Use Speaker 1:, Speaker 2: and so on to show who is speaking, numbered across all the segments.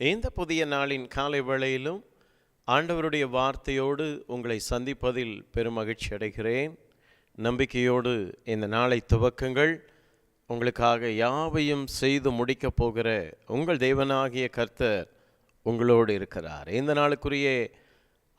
Speaker 1: இந்த புதிய நாளின் காலை வேளையிலும் ஆண்டவருடைய வார்த்தையோடு உங்களை சந்திப்பதில் பெருமகிழ்ச்சி அடைகிறேன். நம்பிக்கையோடு இந்த நாளை துவக்குங்கள். உங்களுக்காக யாவையும் செய்து முடிக்கப் போகிற உங்கள் தேவனாகிய கர்த்தர் உங்களோடு இருக்கிறார். இந்த நாளுக்குரிய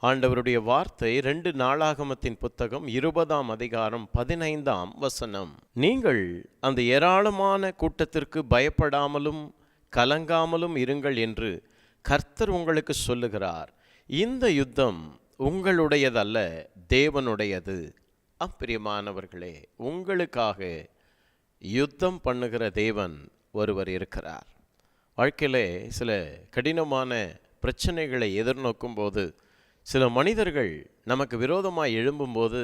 Speaker 1: ஆண்டவருடைய வார்த்தை ரெண்டு நாளாகமத்தின் புத்தகம் இருபதாம் அதிகாரம் பதினைந்தாம் வசனம். நீங்கள் அந்த ஏராளமான கூட்டத்திற்கு பயப்படாமலும் கலங்காமலும் இருங்கள் என்று கர்த்தர் உங்களுக்கு சொல்லுகிறார். இந்த யுத்தம் உங்களுடையதல்ல தேவனுடையது. அப்பிரியமானவர்களே உங்களுக்காக யுத்தம் பண்ணுகிற தேவன் ஒருவர் இருக்கிறார். வாழ்க்கையிலே சில கடினமான பிரச்சனைகளை எதிர்நோக்கும் போது சில மனிதர்கள் நமக்கு விரோதமாய் எழும்பும்போது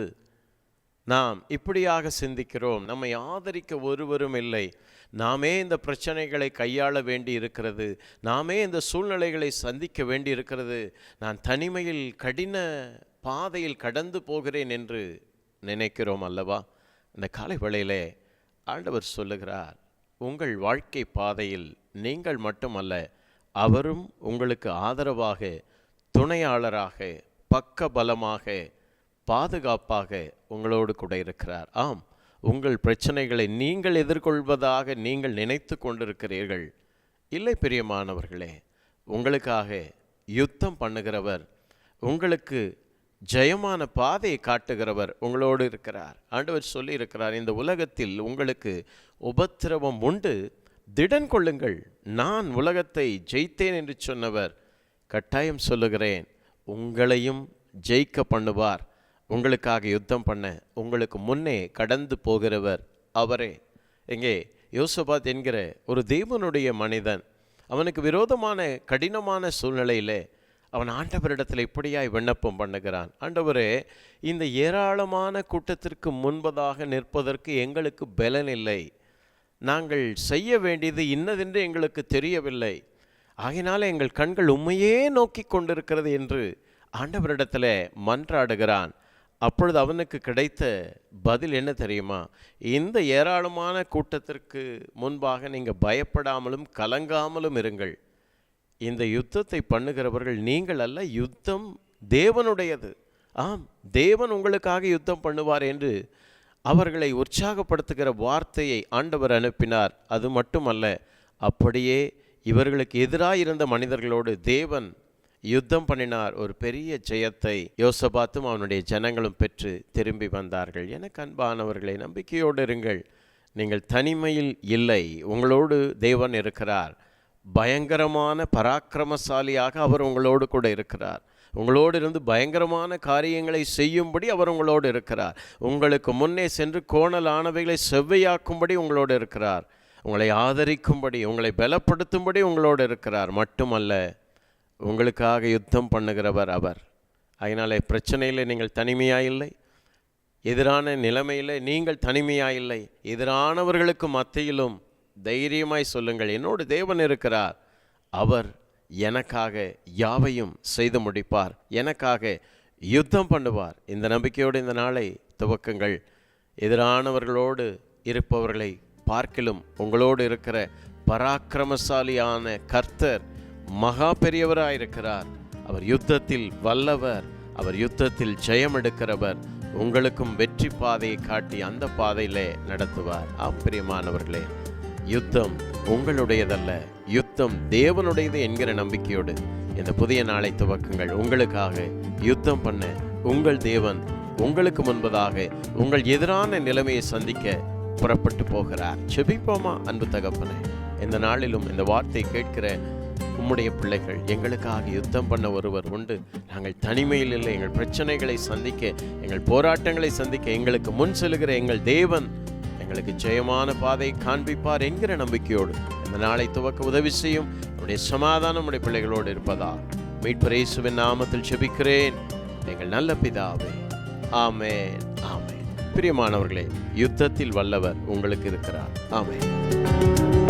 Speaker 1: நாம் இப்படியாக சிந்திக்கிறோம். நம்மை ஆதரிக்க ஒருவரும் இல்லை. நாமே இந்த பிரச்சனைகளை கையாள வேண்டி இருக்கிறது. நாமே இந்த சூழ்நிலைகளை சந்திக்க வேண்டி இருக்கிறது. நான் தனிமையில் கடின பாதையில் கடந்து போகிறேன் என்று நினைக்கிறோம் அல்லவா? இந்த காலை வேளையிலே ஆண்டவர் சொல்லுகிறார் உங்கள் வாழ்க்கை பாதையில் நீங்கள் மட்டுமல்ல அவரும் உங்களுக்கு ஆதரவாக துணையாளராக பக்க பலமாக பாதுகாப்பாக உங்களோடு கூட இருக்கிறார். ஆம் உங்கள் பிரச்சனைகளை நீங்கள் எதிர்கொள்வதாக நீங்கள் நினைத்து கொண்டிருக்கிறீர்கள். இல்லை பிரியமானவர்களே உங்களுக்காக யுத்தம் பண்ணுகிறவர் உங்களுக்கு ஜெயமான பாதையை காட்டுகிறவர் உங்களோடு இருக்கிறார். ஆண்டவர் சொல்லி இருக்கிறார் இந்த உலகத்தில் உங்களுக்கு உபத்திரவம் உண்டு. திடன் கொள்ளுங்கள். நான் உலகத்தை ஜெயித்தேன் என்று சொன்னவர் கட்டாயம் சொல்லுகிறேன். உங்களையும் ஜெயிக்க பண்ணுவார். உங்களுக்காக யுத்தம் பண்ண உங்களுக்கு முன்னே கடந்து போகிறவர் அவரே. எங்கே யோசபாத் என்கிற ஒரு தேவனுடைய மனிதன் அவனுக்கு விரோதமான கடினமான சூழ்நிலையிலே அவன் ஆண்டவரிடத்தில் இப்படியாய் விண்ணப்பம் பண்ணுகிறான். ஆண்டவரே இந்த ஏராளமான கூட்டத்திற்கு முன்பதாக நிற்பதற்கு எங்களுக்கு பலன் இல்லை. நாங்கள் செய்ய வேண்டியது இன்னதென்று எங்களுக்கு தெரியவில்லை. ஆகினால எங்கள் கண்கள் உண்மையே நோக்கி கொண்டிருக்கிறது என்று ஆண்டவரிடத்தில் மன்றாடுகிறான். அப்பொழுது அவனுக்கு கிடைத்த பதில் என்ன தெரியுமா? இந்த ஏராளமான கூட்டத்திற்கு முன்பாக நீங்கள் பயப்படாமலும் கலங்காமலும் இருங்கள். இந்த யுத்தத்தை பண்ணுகிறவர்கள் நீங்கள் அல்ல யுத்தம் தேவனுடையது. ஆம் தேவன் உங்களுக்காக யுத்தம் பண்ணுவார் என்று அவர்களை உற்சாகப்படுத்துகிற வார்த்தையை ஆண்டவர் அனுப்பினார். அது மட்டுமல்ல அப்படியே இவர்களுக்கு எதிராக இருந்த மனிதர்களோடு தேவன் யுத்தம் பண்ணினார். ஒரு பெரிய ஜெயத்தை யோசபாத்தும் அவனுடைய ஜனங்களும் பெற்று திரும்பி வந்தார்கள். எனக்கு அன்பானவர்களை நம்பிக்கையோடு இருங்கள். நீங்கள் தனிமையில் இல்லை. உங்களோடு தேவன் இருக்கிறார். பயங்கரமான பராக்கிரமசாலியாக அவர் உங்களோடு கூட இருக்கிறார். உங்களோடு இருந்து பயங்கரமான காரியங்களை செய்யும்படி அவர் உங்களோடு இருக்கிறார். உங்களுக்கு முன்னே சென்று கோணலானவைகளை செவ்வையாக்கும்படி உங்களோடு இருக்கிறார். உங்களை ஆதரிக்கும்படி உங்களை பலப்படுத்தும்படி உங்களோடு இருக்கிறார். மட்டுமல்ல உங்களுக்காக யுத்தம் பண்ணுகிறவர் அவர். அதனால் பிரச்சனையில் நீங்கள் தனிமையாக இல்லை எதிரான நிலைமையில் நீங்கள் தனிமையாக இல்லை எதிரானவர்களுக்கு மத்தியிலும் தைரியமாய் சொல்லுங்கள். என்னோடு தேவன் இருக்கிறார். அவர் எனக்காக யாவையும் செய்து முடிப்பார். எனக்காக யுத்தம் பண்ணுவார். இந்த நம்பிக்கையோடு இந்த நாளை துவக்குங்கள். எதிரானவர்களோடு இருப்பவர்களை பார்க்கிலும் உங்களோடு இருக்கிற பராக்கிரமசாலியான கர்த்தர் மகா பெரியவராயிருக்கிறார். அவர் யுத்தத்தில் வல்லவர் அவர் யுத்தத்தில் ஜெயம் எடுக்கிறவர் உங்களுக்கும் வெற்றி பாதையை காட்டி அந்த பாதையிலே நடத்துவார். ஆப்பிரியமானவர்களே யுத்தம் உங்களுடையதல்ல யுத்தம் தேவனுடையது என்கிற நம்பிக்கையோடு இந்த புதிய நாளை துவக்குங்கள். உங்களுக்காக யுத்தம் பண்ண உங்கள் தேவன் உங்களுக்கு முன்பதாக உங்கள் எதிரான நிலைமையை சந்திக்க புறப்பட்டு போகிறார். செபிப்போமா அன்பு தகப்பனே? இந்த நாளிலும் இந்த வார்த்தை கேட்கிற உம்முடைய பிள்ளைகள் எங்களுக்காக யுத்தம் பண்ண ஒருவர் உண்டு. நாங்கள் தனிமையில் இல்லை எங்கள் பிரச்சனைகளை சந்திக்க எங்கள் போராட்டங்களை சந்திக்க எங்களுக்கு முன் செல்கிற எங்கள் தேவன் எங்களுக்கு ஜெயமான பாதை காண்பிப்பார் என்கிற நம்பிக்கையோடு இந்த நாளை துவக்க உதவி செய்யும் உடைய சமாதானம் உடைய பிள்ளைகளோடு இருப்பதா மீட்பரேசுவின் நாமத்தில் செபிக்கிறேன் எங்கள் நல்ல பிதாவே ஆமேன் ஆமேன். பிரியமானவர்களே யுத்தத்தில் வல்லவர் உங்களுக்கு இருக்கிறார். ஆமேன்.